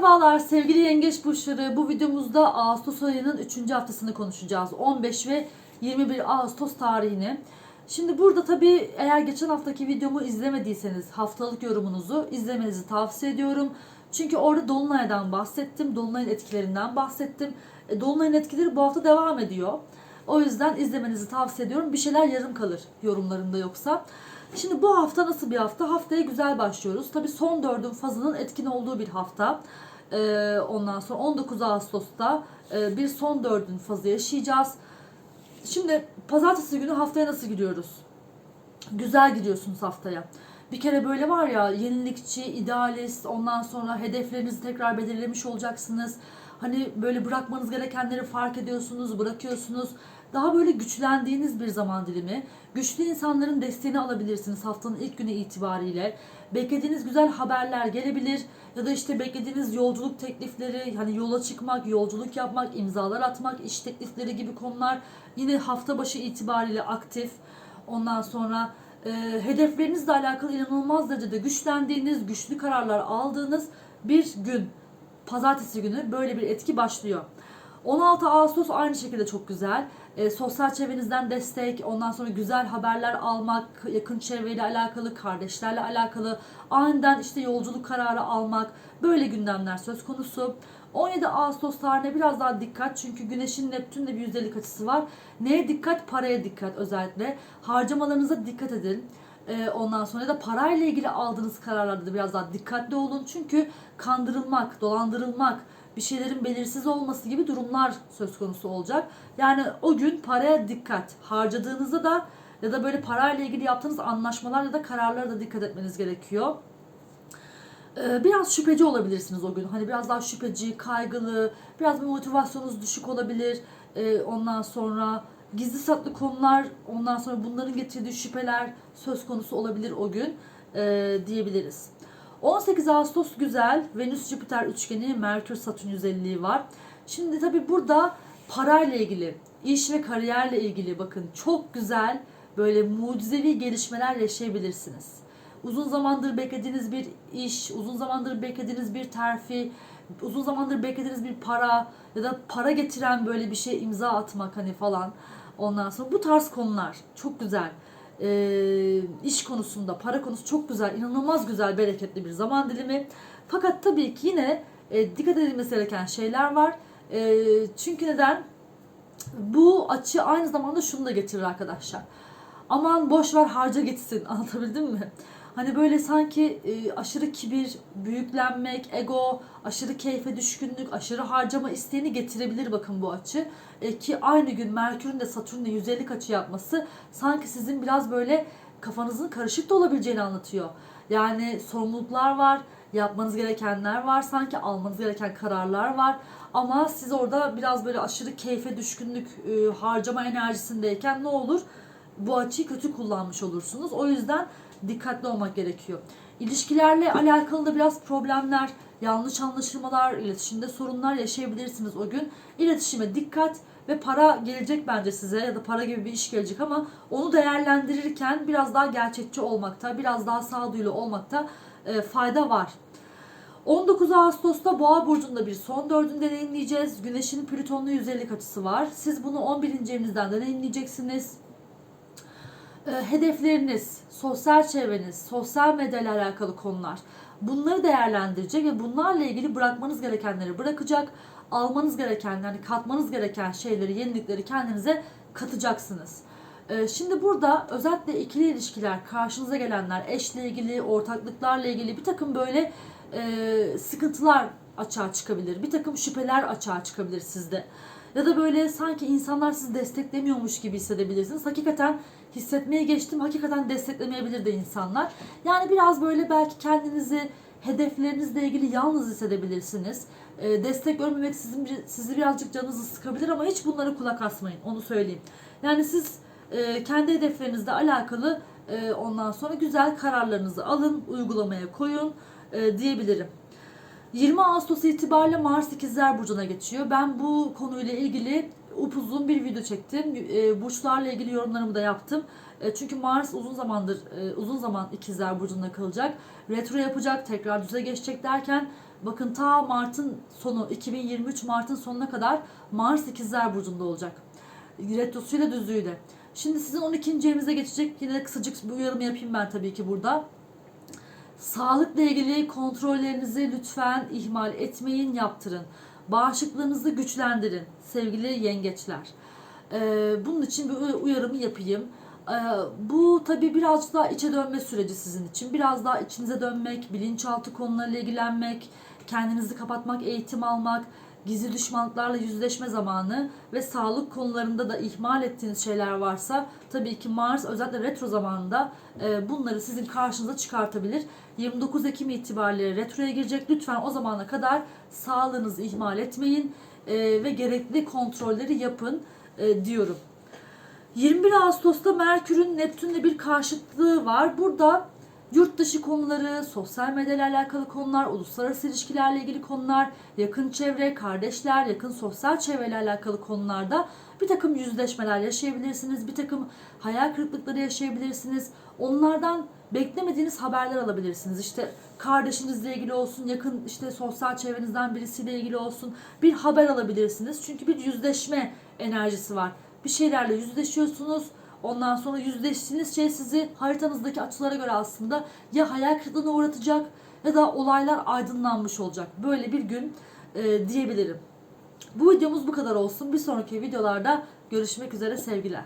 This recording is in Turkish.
Merhabalar sevgili yengeç burçları. Bu videomuzda Ağustos ayının 3. haftasını konuşacağız. 15 ve 21 Ağustos tarihini. Şimdi burada tabii eğer geçen haftaki videomu izlemediyseniz haftalık yorumunuzu izlemenizi tavsiye ediyorum. Çünkü orada Dolunay'dan bahsettim. Dolunay'ın etkilerinden bahsettim. E, Dolunay'ın etkileri bu hafta devam ediyor. O yüzden izlemenizi tavsiye ediyorum. Bir şeyler yarım kalır yorumlarımda yoksa. Şimdi bu hafta nasıl bir hafta? Haftaya güzel başlıyoruz. Tabii son dördün fazının etkin olduğu bir hafta. Ee, ondan sonra 19 Ağustos'ta e, bir son dördün fazı yaşayacağız. Şimdi pazartesi günü haftaya nasıl gidiyoruz? Güzel gidiyorsunuz haftaya. Bir kere böyle var ya yenilikçi, idealist, ondan sonra hedeflerinizi tekrar belirlemiş olacaksınız. Hani böyle bırakmanız gerekenleri fark ediyorsunuz, bırakıyorsunuz. Daha böyle güçlendiğiniz bir zaman dilimi. Güçlü insanların desteğini alabilirsiniz haftanın ilk günü itibariyle. Beklediğiniz güzel haberler gelebilir. Ya da işte beklediğiniz yolculuk teklifleri, hani yola çıkmak, yolculuk yapmak, imzalar atmak, iş teklifleri gibi konular yine hafta başı itibariyle aktif. Ondan sonra e, hedeflerinizle alakalı inanılmaz derecede güçlendiğiniz, güçlü kararlar aldığınız bir gün. Pazartesi günü böyle bir etki başlıyor. 16 Ağustos aynı şekilde çok güzel. E, sosyal çevrenizden destek, ondan sonra güzel haberler almak, yakın çevreyle alakalı, kardeşlerle alakalı, aniden işte yolculuk kararı almak, böyle gündemler söz konusu. 17 Ağustos tarihine biraz daha dikkat çünkü Güneş'in Neptün'le bir yüzdelik açısı var. Neye dikkat? Paraya dikkat özellikle. Harcamalarınıza dikkat edin. Ee, ondan sonra da parayla ilgili aldığınız kararlarda da biraz daha dikkatli olun. Çünkü kandırılmak, dolandırılmak, bir şeylerin belirsiz olması gibi durumlar söz konusu olacak. Yani o gün paraya dikkat. Harcadığınızda da ya da böyle parayla ilgili yaptığınız anlaşmalar ya da kararlara da dikkat etmeniz gerekiyor. Ee, biraz şüpheci olabilirsiniz o gün. Hani biraz daha şüpheci, kaygılı, biraz bir motivasyonunuz düşük olabilir. Ee, ondan sonra gizli saklı konular, ondan sonra bunların getirdiği şüpheler söz konusu olabilir o gün ee, diyebiliriz. 18 Ağustos güzel. Venüs Jüpiter üçgeni, Merkür Satürn özelliği var. Şimdi tabii burada parayla ilgili, iş ve kariyerle ilgili bakın çok güzel böyle mucizevi gelişmeler yaşayabilirsiniz. Uzun zamandır beklediğiniz bir iş, uzun zamandır beklediğiniz bir terfi, uzun zamandır beklediğiniz bir para ya da para getiren böyle bir şey imza atmak hani falan. Ondan sonra bu tarz konular çok güzel. Ee, iş konusunda, para konusu çok güzel, inanılmaz güzel, bereketli bir zaman dilimi. Fakat tabii ki yine e, dikkat edilmesi gereken şeyler var. E, çünkü neden? Bu açı aynı zamanda şunu da getirir arkadaşlar. Aman boş ver harca gitsin. Anlatabildim mi? Hani böyle sanki e, aşırı kibir, büyüklenmek, ego, aşırı keyfe düşkünlük, aşırı harcama isteğini getirebilir bakın bu açı. E, ki aynı gün Merkür'ün de Satürn'le 150 açı yapması sanki sizin biraz böyle kafanızın karışık da olabileceğini anlatıyor. Yani sorumluluklar var, yapmanız gerekenler var, sanki almanız gereken kararlar var. Ama siz orada biraz böyle aşırı keyfe düşkünlük, e, harcama enerjisindeyken ne olur? Bu açıyı kötü kullanmış olursunuz. O yüzden dikkatli olmak gerekiyor. İlişkilerle alakalı da biraz problemler, yanlış anlaşılmalar, iletişimde sorunlar yaşayabilirsiniz o gün. İletişime dikkat ve para gelecek bence size ya da para gibi bir iş gelecek ama onu değerlendirirken biraz daha gerçekçi olmakta, biraz daha sağduyulu olmakta e, fayda var. 19 Ağustos'ta Boğa burcunda bir son dördünü deneyimleyeceğiz. Güneşin Plüton'la 150 açısı var. Siz bunu 11. evinizden deneyimleyeceksiniz. E, hedefleriniz, sosyal çevreniz, sosyal medya alakalı konular. Bunları değerlendirecek ve bunlarla ilgili bırakmanız gerekenleri bırakacak. Almanız gereken, yani katmanız gereken şeyleri, yenilikleri kendinize katacaksınız. E, Şimdi burada özellikle ikili ilişkiler, karşınıza gelenler, eşle ilgili, ortaklıklarla ilgili bir takım böyle e, sıkıntılar açığa çıkabilir. Bir takım şüpheler açığa çıkabilir sizde. Ya da böyle sanki insanlar sizi desteklemiyormuş gibi hissedebilirsiniz. Hakikaten hissetmeye geçtim. Hakikaten desteklemeyebilir de insanlar. Yani biraz böyle belki kendinizi hedeflerinizle ilgili yalnız hissedebilirsiniz. E, destek görmemek sizin sizi birazcık canınızı sıkabilir ama hiç bunlara kulak asmayın. Onu söyleyeyim. Yani siz e, kendi hedeflerinizle alakalı e, ondan sonra güzel kararlarınızı alın, uygulamaya koyun e, diyebilirim. 20 Ağustos itibariyle Mars ikizler burcuna geçiyor. Ben bu konuyla ilgili upuzun bir video çektim. E, burçlarla ilgili yorumlarımı da yaptım. E, çünkü Mars uzun zamandır e, uzun zaman ikizler burcunda kalacak. Retro yapacak, tekrar düze geçecek derken Bakın ta Mart'ın sonu 2023 Mart'ın sonuna kadar Mars ikizler burcunda olacak. Retrosuyla düzlüğüyle. Şimdi sizin 12. evinize geçecek. Yine kısacık bir uyarımı yapayım ben tabii ki burada. Sağlıkla ilgili kontrollerinizi lütfen ihmal etmeyin, yaptırın. Bağışıklığınızı güçlendirin sevgili yengeçler. Ee, bunun için bir uyarımı yapayım. Ee, bu tabii birazcık daha içe dönme süreci sizin için. Biraz daha içinize dönmek, bilinçaltı konularıyla ilgilenmek, kendinizi kapatmak, eğitim almak, gizli düşmanlıklarla yüzleşme zamanı ve sağlık konularında da ihmal ettiğiniz şeyler varsa tabii ki Mars özellikle retro zamanında e, bunları sizin karşınıza çıkartabilir. 29 Ekim itibariyle retroya girecek. Lütfen o zamana kadar sağlığınızı ihmal etmeyin e, ve gerekli kontrolleri yapın e, diyorum. 21 Ağustos'ta Merkür'ün Neptün'le bir karşıtlığı var. Burada yurt dışı konuları, sosyal medyayla alakalı konular, uluslararası ilişkilerle ilgili konular, yakın çevre, kardeşler, yakın sosyal çevreyle alakalı konularda bir takım yüzleşmeler yaşayabilirsiniz. Bir takım hayal kırıklıkları yaşayabilirsiniz. Onlardan beklemediğiniz haberler alabilirsiniz. İşte kardeşinizle ilgili olsun, yakın işte sosyal çevrenizden birisiyle ilgili olsun bir haber alabilirsiniz. Çünkü bir yüzleşme enerjisi var. Bir şeylerle yüzleşiyorsunuz. Ondan sonra yüzleştiğiniz şey sizi haritanızdaki açılara göre aslında ya hayal kırıklığına uğratacak ya da olaylar aydınlanmış olacak. Böyle bir gün e, diyebilirim. Bu videomuz bu kadar olsun. Bir sonraki videolarda görüşmek üzere sevgiler.